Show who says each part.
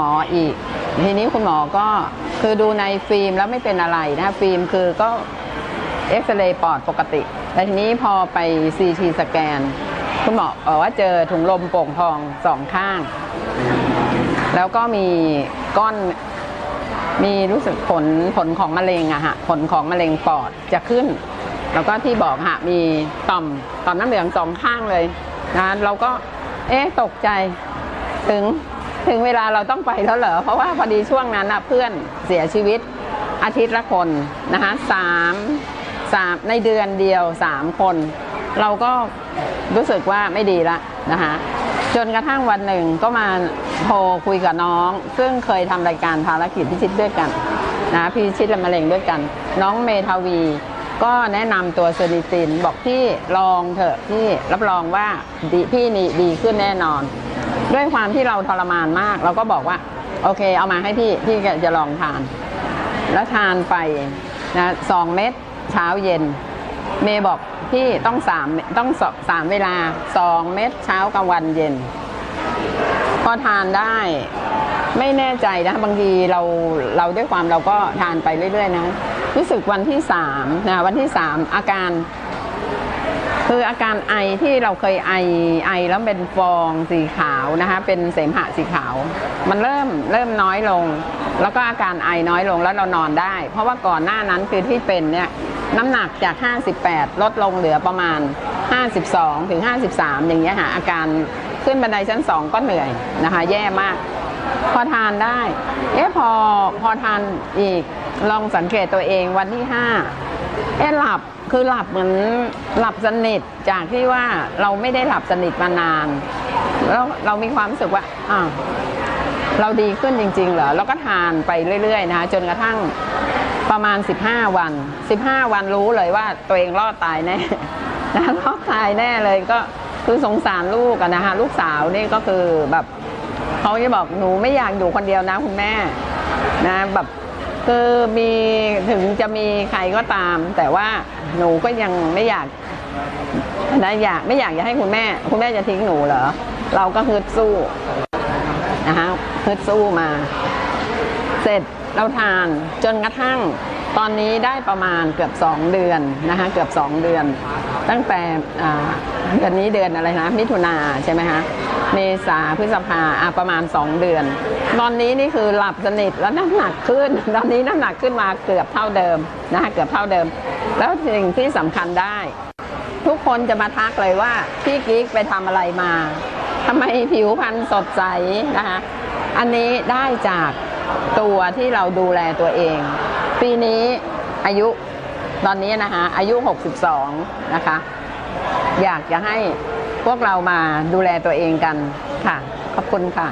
Speaker 1: หมออีก ทีนี้คุณหมอก็คือดูในฟิล์มแล้วไม่เป็นอะไรนะฟิล์มคือก็เอ็กซเรย์ปอดปกติแต่ทีนี้พอไปซีทีสแกน คุณหมอบอกว่าเจอถุงลมโป่งพองสองข้าง แล้วก็มีก้อนมีรู้สึกผลผลของมะเร็งอะฮะผลของมะเร็งปอดจะขึ้น แล้วก็ที่บอกฮะมีต่อมต่อมน้ำเหลืองสองข้างเลยนะเราก็เอ๊ะตกใจถึง ถึงเวลาเราต้องไปแล้วเหรอ เพราะว่าพอดีช่วงนั้นนะเพื่อนเสียชีวิตอาทิตย์ละคนนะคะสามสามในเดือนเดียวสามคน เราก็รู้สึกว่าไม่ดีละนะคะจนกระทั่งวันหนึ่งก็มาโทรคุยกับน้อง ซึ่งเคยทำรายการภารกิจพิชิตด้วยกันนะพิชิตและมะเร็งด้วยกัน น้องเมทาวี ก็แนะนำตัวเซนิตินบอกพี่ลองเถอะพี่รับรองว่าดีพี่นี่ดีขึ้นแน่นอน ด้วยความที่เราทรมานมาก เราก็บอกว่า โอเค เอามาให้พี่พี่จะลองทาน แล้วทานไปนะสองเม็ดเช้าเย็น เมย์บอกพี่ต้องสามต้องสองสามเวลาสองเม็ดเช้ากลางวันเย็น พอทานได้ไม่แน่ใจนะบางทีเราเราด้วยความเราก็ทานไปเรื่อย ๆ นะ รู้สึกวันที่สามนะวันที่สามอาการ คืออาการไอที่เราเคยไอไอแล้วเป็นฟองสีขาวนะคะ เป็นเสมหะสีขาว มันเริ่มเริ่มน้อยลง แล้วก็อาการไอน้อยลงแล้วเรานอนได้ เพราะว่าก่อนหน้านั้นคือที่เป็นเนี่ยน้ำหนักจาก 58 ลดลงเหลือประมาณ 52 ถึง 53 อย่างเงี้ยค่ะอาการขึ้นบันไดชั้น 2 ก็เหนื่อยนะคะ แย่มาก พอทานได้ เอ๊ะพอพอทานอีกลองสังเกตตัวเองวันที่ 5 เอ๊ะหลับคือหลับเหมือนหลับสนิทจากที่ว่าเราไม่ได้หลับสนิทมานาน แล้วเรามีความรู้สึกว่าอ้าวเราดีขึ้นจริง ๆ เหรอแล้วก็ทานไปเรื่อยๆนะคะจนกระทั่งประมาณ 15 วัน 15 วันรู้เลยว่าตัวเองรอดตายแน่นะรอดตายแน่เลยก็คือสงสารลูกอะนะคะลูกสาวนี่ก็คือแบบเขาจะบอกหนูไม่อยากอยู่คนเดียวนะคุณแม่นะแบบ คือมีถึงจะมีใครก็ตาม แต่ว่าหนูก็ยังไม่อยากนะอยากไม่อยากจะให้คุณแม่ คุณแม่จะทิ้งหนูเหรอ เราก็ฮึดสู้นะคะฮึดสู้มา เสร็จเราทานจนกระทั่ง ตอนนี้ได้ประมาณเกือบ 2 เดือนนะคะเกือบ 2 เดือน ตั้งแต่เดือนนี้เดือนอะไรนะมิถุนาใช่ไหมคะเมษาพฤษภาอะประมาณ 2 เดือน ตอนนี้นี่คือหลับสนิทแล้วน้ำหนักขึ้น ตอนนี้น้ำหนักขึ้นมาเกือบเท่าเดิมนะคะเกือบเท่าเดิม แล้วสิ่งที่สำคัญได้ ทุกคนจะมาทักเลยว่าพี่กิ๊กไปทำอะไรมาทำไมผิวพรรณสดใสนะคะอันนี้ได้จากตัวที่เราดูแลตัวเอง ปีนี้อายุตอนนี้นะคะอายุ 62 นะคะ อยากจะให้พวกเรามาดูแลตัวเองกันค่ะ ขอบคุณค่ะ